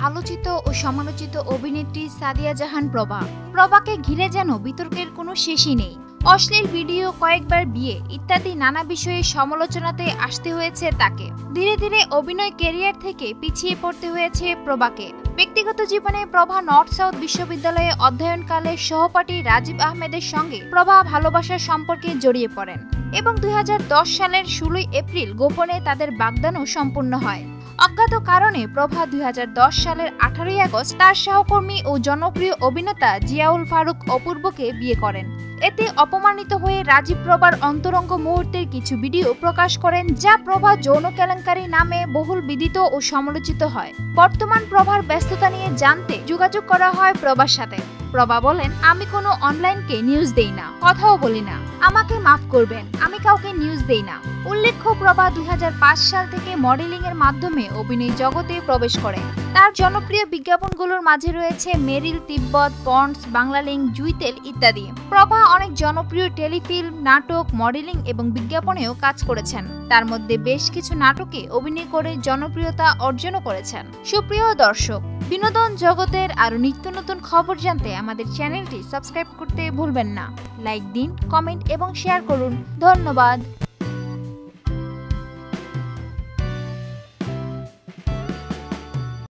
আলোচিত ও সমালোচিত অভিনেত্রী সাদিয়া জাহান প্রভা। প্রভাকে ঘিরে যেন বিতর্কের কোনো শেষই নেই। অশ্লীল ভিডিও, কয়েকবার বিয়ে ইত্যাদি নানা বিষয়ে সমালোচনাতে আসতে হয়েছে তাকে। ধীরে ধীরে অভিনয় ক্যারিয়ার থেকে পিছিয়ে পড়তে হয়েছে প্রভাকে। ব্যক্তিগত জীবনে প্রভা নর্থ সাউথ বিশ্ববিদ্যালয়ে অধ্যয়নকালে সহপাঠী রাজীব আহমেদের সঙ্গে প্রভা ভালোবাসার সম্পর্কে জড়িয়ে পড়েন এবং দুই হাজার দশ সালের ষোলোই এপ্রিল গোপনে তাদের বাগদানও সম্পূর্ণ হয়। অজ্ঞাত কারণে প্রভা দুই হাজার দশ সালের আঠারোই আগস্ট তার সহকর্মী ও জনপ্রিয় অভিনেতা জিয়াউল ফারুক অপূর্বকে বিয়ে করেন। এতে অপমানিত হয়ে রাজীব প্রভার অন্তরঙ্গ মুহূর্তের কিছু ভিডিও প্রকাশ করেন, যা প্রভা যৌন কেলেঙ্কারি নামে বহুল বিদিত ও সমালোচিত হয়। বর্তমান প্রভার ব্যস্ততা নিয়ে জানতে যোগাযোগ করা হয় প্রভার সাথে। প্রভা বলেন, আমি কোনো অনলাইনকে নিউজ দেই না, কথাও বলি না। আমাকে মাফ করবেন, আমি কাউকে নিউজ দেই না। উল্লেখ্য, প্রভা দুই হাজার পাঁচ সাল থেকে মডেলিং এর মাধ্যমে অভিনয় জগতে প্রবেশ করে তার জনপ্রিয় বিজ্ঞাপনগুলোর মাঝে রয়েছে মেরিল, তিব্বত পন্ডস বাংলালিং জুইতেল ইত্যাদি। প্রভা অনেক জনপ্রিয় টেলিফিল্ম, নাটক, মডেলিং এবং বিজ্ঞাপনেও কাজ করেছেন। তার মধ্যে বেশ কিছু নাটকে অভিনয় করে জনপ্রিয়তা অর্জনও করেছেন। সুপ্রিয় দর্শক, বিনোদন জগতের আরও নিত্য নতুন খবর জানতে আমাদের চ্যানেলটি সাবস্ক্রাইব করতে ভুলবেন না। লাইক দিন, কমেন্ট এবং শেয়ার করুন। ধন্যবাদ।